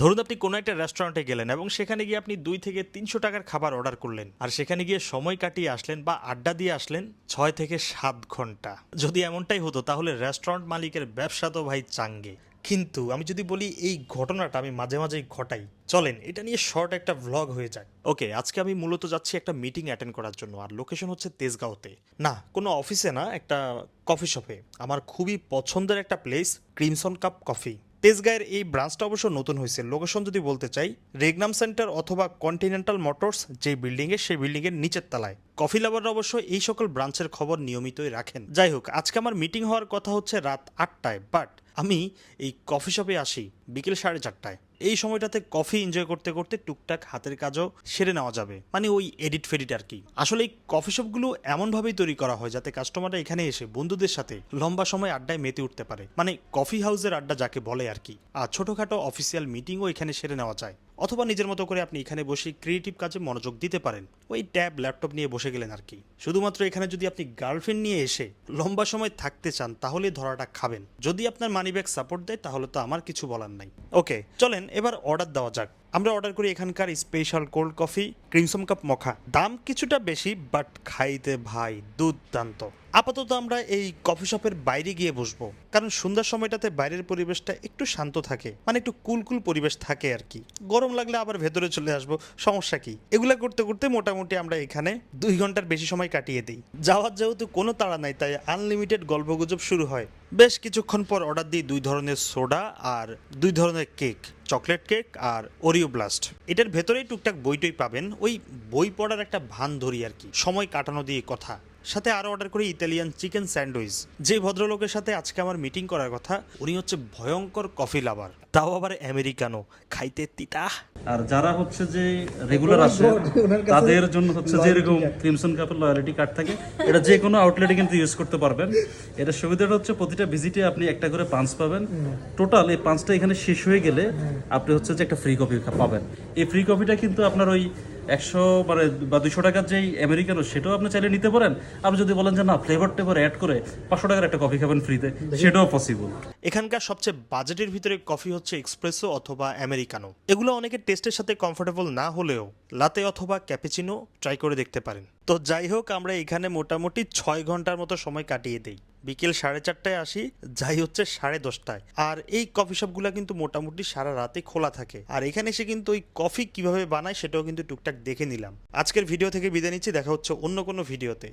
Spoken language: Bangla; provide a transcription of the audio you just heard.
ধরুন আপনি কোনো একটা রেস্টুরেন্টে গেলেন এবং সেখানে গিয়ে আপনি দুই থেকে তিনশো টাকার খাবার অর্ডার করলেন। আর সেখানে গিয়ে সময় কাটিয়ে আসলেন বা আড্ডা দিয়ে আসলেন ছয় থেকে সাত ঘণ্টা। যদি এমনটাই হতো, তাহলে রেস্টুরেন্ট মালিকের ব্যবসা তো ভাই চাঙ্গে। কিন্তু আমি যদি বলি এই ঘটনাটা আমি মাঝে মাঝেই ঘটাই। চলেন, এটা নিয়ে শর্ট একটা ভ্লগ হয়ে যায় ওকে আজকে আমি মূলত যাচ্ছি একটা মিটিং অ্যাটেন্ড করার জন্য, আর লোকেশন হচ্ছে তেজগাঁওতে। না, কোনো অফিসে না, একটা কফি শপে আমার খুবই পছন্দের একটা প্লেস ক্রিমসন কাপ কফি তেজগাঁয়ের এই ব্রাঞ্চটা অবশ্য নতুন হয়েছে। লোকেশন যদি বলতে চাই রেগনাম সেন্টার অথবা কন্টিনেন্টাল মোটরস যে বিল্ডিংয়ে সেই বিল্ডিংয়ের নিচের তলায়। কফি লাভাররা অবশ্য এই সকল ব্রাঞ্চের খবর নিয়মিতই রাখেন। যাই হোক, আজকে আমার মিটিং হওয়ার কথা হচ্ছে রাত আটটায় বাট আমি এই কফি শপে আসি, বিকেল সাড়ে চারটায়। এই সময়টাতে কফি এনজয় করতে করতে টুকটাক হাতের কাজও সেরে নেওয়া যাবে। মানে ওই এডিট ফেডিট আর কি। আসলে এই কফি শপগুলো এমনভাবেই তৈরি করা হয় যাতে কাস্টমাররা এখানে এসে বন্ধুদের সাথে লম্বা সময় আড্ডায় মেতে উঠতে পারে। মানে কফি হাউসের আড্ডা যাকে বলে আর কি। আর ছোটখাটো অফিসিয়াল মিটিংও এখানে সেরে নেওয়া যায়। অথবা নিজের মতো করে আপনি এখানে বসে ক্রিয়েটিভ কাজে মনোযোগ দিতে পারেন। ওই ট্যাব ল্যাপটপ নিয়ে বসে গেলেন আর কি। শুধুমাত্র এখানে যদি আপনি গার্লফ্রেন্ড নিয়ে এসে লম্বা সময় থাকতে চান, তাহলে ধরাটা খাবেন। যদি আপনার মানি ব্যাগ সাপোর্ট দেয়, তাহলে তো আমার কিছু বলার নাই। ওকে চলেন এবার অর্ডার দেওয়া যাক। আমরা অর্ডার করি এখানকার special cold coffee crimson cup mocha দাম কিছুটা বেশি বাট খাইতে ভাই দুর্দান্ত। আপাতত আমরা এই কফি শপের বাইরে গিয়ে বসবো, কারণ সন্ধ্যার সময়টাতে বাইরের পরিবেশটা একটু শান্ত থাকে মানে একটু কুল কুল পরিবেশ থাকে আর কি। গরম লাগলে আবার ভেতরে চলে আসব, সমস্যা কি? এগুলা করতে করতে মোটামুটি আমরা এখানে দুই ঘণ্টার বেশি সময় কাটিয়ে দিই। যাওয়ার যেহেতু কোনো তাড়া নাই, তাই আনলিমিটেড গল্পগুজব শুরু হয়। বেশ কিছুক্ষণ পর অর্ডার দিই দুই ধরনের সোডা আর দুই ধরনের কেক চকলেট কেক আর ওরিও ব্লাস্ট এটার ভেতরেই টুকটাক বইটই পাবেন, ওই বই পড়ার একটা ভান ধরি আর কি, সময় কাটানো দিয়ে কথা। সাথে আরও অর্ডার করি ইতালিয়ান চিকেন স্যান্ডউইচ যে ভদ্রলোকের সাথে আজকে আমার মিটিং করার কথা উনি হচ্ছে ভয়ঙ্কর কফি লাভার তাও আবার আমেরিকানো খাইতে তিতা। আর যারা হচ্ছে যে রেগুলার আসে তাদের জন্য হচ্ছে যে এরকম ক্রিমসন কাপের লয়ালিটি কার্ড থাকে এটা যে কোনো আউটলেটে কিন্তু ইউজ করতে পারবেন। এটা সুবিধাটা হচ্ছে প্রতিটা ভিজিটে আপনি একটা করে পাঁচ পাবেন। টোটাল এই পাঁচটা এখানে শেষ হয়ে গেলে আপনি হচ্ছে যে একটা ফ্রি কপি পাবেন। এই ফ্রি কপিটা কিন্তু আপনার ওই একশো মানে বা দুশো টাকার যেই আমেরিকানো সেটাও আপনি চাইলে নিতে পারেন। আপনি যদি বলেন যে না ফ্লেভার টেভার অ্যাড করে পাঁচশো টাকার একটা কফি খাবেন ফ্রিতে সেটাও পসিবল এখানকার সবচেয়ে বাজেটের ভিতরে কফি হচ্ছে এক্সপ্রেসো অথবা আমেরিকানো এগুলো অনেকের টেস্টের সাথে কমফোর্টেবল না হলেও লাতে অথবা ক্যাপেচিনো ট্রাই করে দেখতে পারেন। তো যাই হোক আমরা এখানে মোটামুটি ছয় ঘণ্টার মতো সময় কাটিয়ে দেই। বিকেল সাড়ে চারটায় আসি, যাই হচ্ছে সাড়ে দশটায়। আর এই কফি শপগুলো কিন্তু মোটামুটি সারা রাতে খোলা থাকে। আর এখানে এসে কিন্তু ওই কফি কীভাবে বানায় সেটাও কিন্তু টুকটাক দেখে নিলাম। আজকের ভিডিও থেকে বিদায় নিচ্ছি, দেখা হচ্ছে অন্য কোনো ভিডিওতে।